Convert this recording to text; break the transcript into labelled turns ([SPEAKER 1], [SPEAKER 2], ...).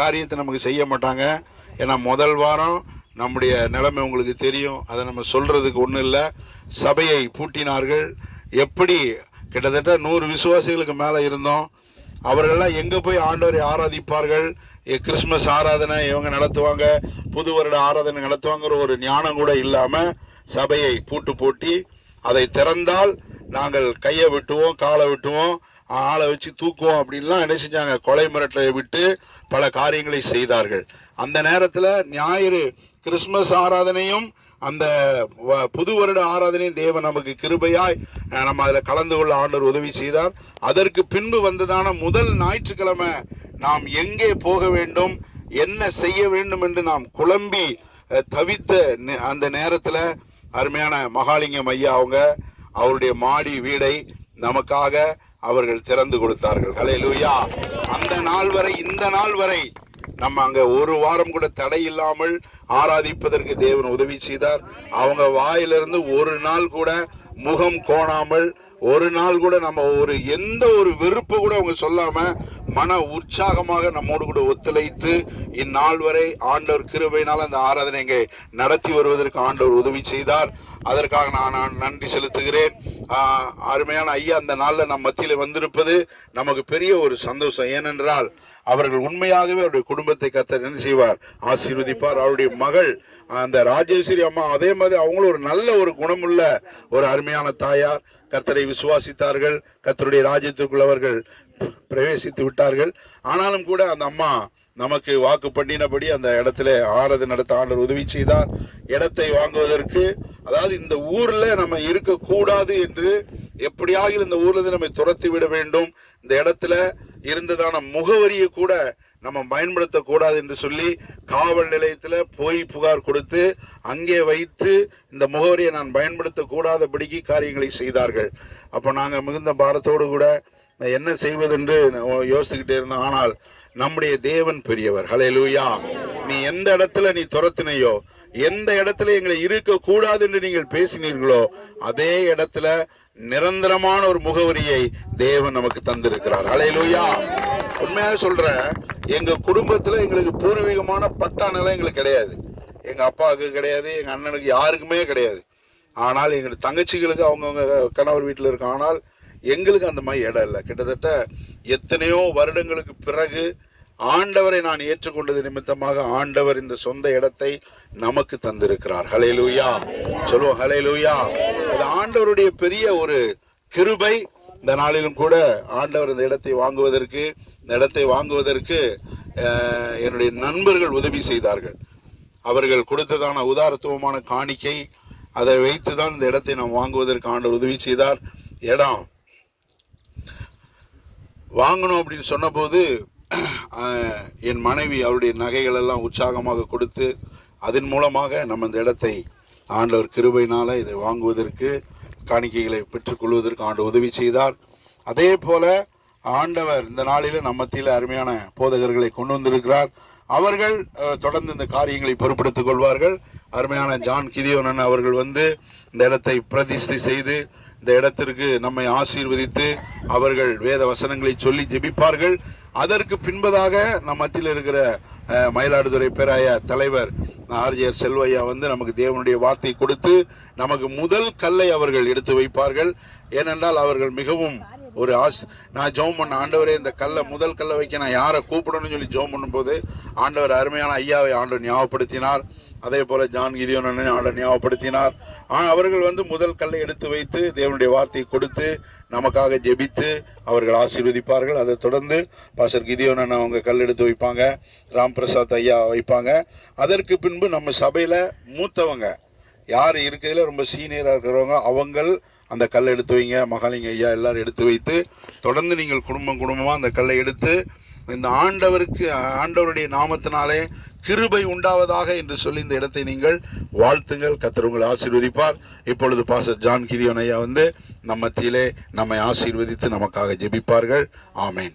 [SPEAKER 1] காரியத்தை நமக்கு செய்ய மாட்டாங்க. ஏன்னா முதல் வாரம் நம்முடைய நிலைமை உங்களுக்கு தெரியும். அதை நம்ம சொல்கிறதுக்கு ஒன்றும் இல்லை. சபையை பூட்டினார்கள். எப்படி? கிட்டத்தட்ட நூறு விசுவாசிகளுக்கு மேலே இருந்தோம். அவர்கள்லாம் எங்கே போய் ஆண்டவரை ஆராதிப்பார்கள்? எ- கிறிஸ்மஸ் ஆராதனை இவங்க நடத்துவாங்க. புது வருட ஆராதனை நடத்துவாங்கிற ஒரு ஞானம் கூட இல்லாமல் சபையை பூட்டு பூட்டி அதை திறந்தால் நாங்கள் கையை விட்டுவோம் காலை விட்டுவோம். ஆளை வச்சு தூக்குவோம் அப்படின்லாம் என்ன செஞ்சாங்க? கொலை மிரட்டலை விட்டு பல காரியங்களை செய்தார்கள். அந்த நேரத்தில் ஞாயிறு கிறிஸ்மஸ் ஆராதனையும் அந்த வ- புது வருட ஆராதனையும் தேவன் நமக்கு கிருபையாய் நம்ம அதில் கலந்து கொள்ள ஆண்டவர் உதவி செய்தார். அதற்கு பின்பு வந்ததான முதல் ஞாயிற்றுக்கிழமை நாம் எங்கே போக வேண்டும் என்ன செய்ய வேண்டும் என்று நாம் குழம்பி தவித்த நே- அந்த நேரத்தில் அருமையான மகாலிங்கம் ஐயா அவங்க அவருடைய மாடி வீடை நமக்காக அவர்கள் திறந்து கொடுத்தார்கள். ஹalleluya. அந்த நாள் வரை இந்த நாள் வரை நம்ம அங்க ஒரு வாரம் கூட தடை இல்லாமல் ஆராதிப்பதற்கு தேவன் உதவி செய்தார். அவங்க வாயிலிருந்து ஒரு நாள் கூட முகம் கோணாமல் ஒரு நாள் கூட நம்ம ஒரு எந்த ஒரு வெறுப்பு கூட அவங்க சொல்லாம மன உற்சாகமாக நம்மோடு கூட ஒத்துழைத்து இந்நாள் வரை ஆண்டவர் கிருபையினால் அந்த ஆராதனை இங்கே நடத்தி வருவதற்கு ஆண்டவர் உதவி செய்தார். அதற்காக நான் நன்றி செலுத்துகிறேன். அருமையான ஐயா அந்த நாளில் நம் மத்தியில் வந்திருப்பது நமக்கு பெரிய ஒரு சந்தோஷம். ஏனென்றால் அவர்கள் உண்மையாகவே அவருடைய குடும்பத்தை கத்தர் என்ன செய்வார்? ஆசீர்வதிப்பார். அவருடைய மகள் அந்த ராஜேஸ்வரி அம்மா அதே மாதிரி அவங்களும் ஒரு நல்ல ஒரு குணமுள்ள ஒரு அருமையான தாயார். கர்த்தரை விசுவாசித்தார்கள். கர்த்தருடைய ராஜ்யத்துக்குள்ளவர்கள் பிரவேசித்து விட்டார்கள். ஆனாலும் கூட அந்த அம்மா நமக்கு வாக்கு பண்ணினபடி அந்த இடத்துல ஆறது நடத்த ஆண்டர் உதவி செய்தார். இடத்தை வாங்குவதற்கு அதாவது இந்த ஊர்ல நம்ம இருக்கக்கூடாது என்று எப்படியாக இந்த ஊர்ல இருந்து நம்மை துரத்தி விட வேண்டும். இந்த இடத்துல இருந்ததான முகவரியை கூட நம்ம பயன்படுத்தக்கூடாது என்று சொல்லி காவல் நிலையத்தில் போய் புகார் கொடுத்து அங்கே வைத்து இந்த முகவரியை நான் பயன்படுத்தக்கூடாதபடிக்கு காரியங்களை செய்தார்கள். அப்போ நாங்கள் மிகுந்த பாரத்தோடு கூட என்ன செய்வதென்று யோசிச்சுக்கிட்டே இருந்தோம். ஆனால் நம்முடைய தேவன் பெரியவர். ஹalleluya நீ எந்த இடத்துல நீ துரத்தினையோ எந்த இடத்துல எங்களை இருக்க கூடாது என்று நீங்கள் பேசினீர்களோ அதே இடத்துல நிரந்தரமான ஒரு முகவரியை தேவன் நமக்கு தந்திருக்கிறார். அலையலூயா உண்மையாக சொல்ற எங்க குடும்பத்துல எங்களுக்கு பூர்வீகமான பட்டா நிலம் எங்களுக்கு கிடையாது. எங்க அப்பாவுக்கு கிடையாது எங்க அண்ணனுக்கு யாருக்குமே கிடையாது. ஆனால் எங்கள் தங்கச்சிகளுக்கு அவங்கவுங்க கணவர் வீட்டில் இருக்கு ஆனால் எங்களுக்கு அந்த மாதிரி இடம் இல்லை. கிட்டத்தட்ட எத்தனையோ வருடங்களுக்கு பிறகு ஆண்டவரை நான் ஏற்றுக்கொண்டது நிமித்தமாக ஆண்டவர் இந்த சொந்த இடத்தை நமக்கு தந்திருக்கிறார். ஹalleluya. சொல்லுவோம் ஹalleluya. அது ஆண்டவருடைய பெரிய ஒரு கிருபை. இந்த நாளிலும் கூட ஆண்டவர் இந்த இடத்தை வாங்குவதற்கு இந்த இடத்தை வாங்குவதற்கு என்னுடைய நண்பர்கள் உதவி செய்தார்கள். அவர்கள் கொடுத்ததான உதாரத்துவமான காணிக்கை அதை வைத்து தான் இந்த இடத்தை நாம் வாங்குவதற்கு ஆண்டவர் உதவி செய்தார். இடம். வாங்கணும் அப்படின்னு சொன்னபோது என் மனைவி அவருடைய நகைகளெல்லாம் உற்சாகமாக கொடுத்து அதன் மூலமாக நம்ம இந்த இடத்தை ஆண்டவர் கிருபையினால் இதை வாங்குவதற்கு காணிக்கைகளை பெற்றுக்கொள்வதற்கு ஆண்டு உதவி செய்தார். அதே போல ஆண்டவர் இந்த நாளில் நம்ம மத்தியில் அருமையான போதகர்களை கொண்டு வந்திருக்கிறார். அவர்கள் தொடர்ந்து இந்த காரியங்களை பொறுப்படுத்திக் கொள்வார்கள். அருமையான ஜான் கிதியோனன் அவர்கள் வந்து இந்த இடத்தை பிரதிஷ்டை செய்து இந்த இடத்திற்கு நம்மை ஆசீர்வதித்து அவர்கள் வேத வசனங்களை சொல்லி ஜெபிப்பார்கள். அதற்கு பின்பதாக நம் மத்தியில் இருக்கிற மயிலாடுதுறை பேராய தலைவர் ஆர்ஜிஆர் செல்வையா வந்து நமக்கு தேவனுடைய வார்த்தை கொடுத்து நமக்கு முதல் கல்லை அவர்கள் எடுத்து வைப்பார்கள். ஏனென்றால் அவர்கள் மிகவும் ஒரு ஆஸ் நான் ஜோம் பண்ண ஆண்டவரே இந்த கல்லை முதல் கல்லை வைக்க நான் யாரை கூப்பிடணும்னு சொல்லி ஜோம் பண்ணும்போது ஆண்டவர் அருமையான ஐயாவை ஆண்டவர் ஞாபகப்படுத்தினார். அதே போல ஜான் கிதியோனனை ஆண்டவர் ஞாபகப்படுத்தினார். அவர்கள் வந்து முதல் கல்லை எடுத்து வைத்து தேவனுடைய வார்த்தையை கொடுத்து நமக்காக ஜெபித்து அவர்கள் ஆசீர்வதிப்பார்கள். அதை தொடர்ந்து பாசர் கிதியோனன் அவங்க கல் எடுத்து வைப்பாங்க. ராம் பிரசாத் ஐயா வைப்பாங்க. அதற்கு பின்பு நம்ம சபையில் மூத்தவங்க. யார் இருக்கிறதுல ரொம்ப சீனியராக இருக்கிறவங்க? அவங்கள் அந்த கல்லை எடுத்து வைங்க மகாலிங்க ஐயா எல்லாரும் எடுத்து வைத்து தொடர்ந்து நீங்கள் குடும்பம் குடும்பமாக அந்த கல்லை எடுத்து இந்த ஆண்டவருக்கு ஆண்டவருடைய நாமத்தினாலே கிருபை உண்டாவதாக என்று சொல்லி இந்த இடத்தை நீங்கள் வாழ்த்துங்கள். கத்தர் உங்களை ஆசீர்வதிப்பார். இப்பொழுது பாச ஜான் கிரியோன் ஐயா வந்து நம்ம மத்தியிலே நம்மை ஆசீர்வதித்து நமக்காக ஜெபிப்பார்கள். ஆமேன்.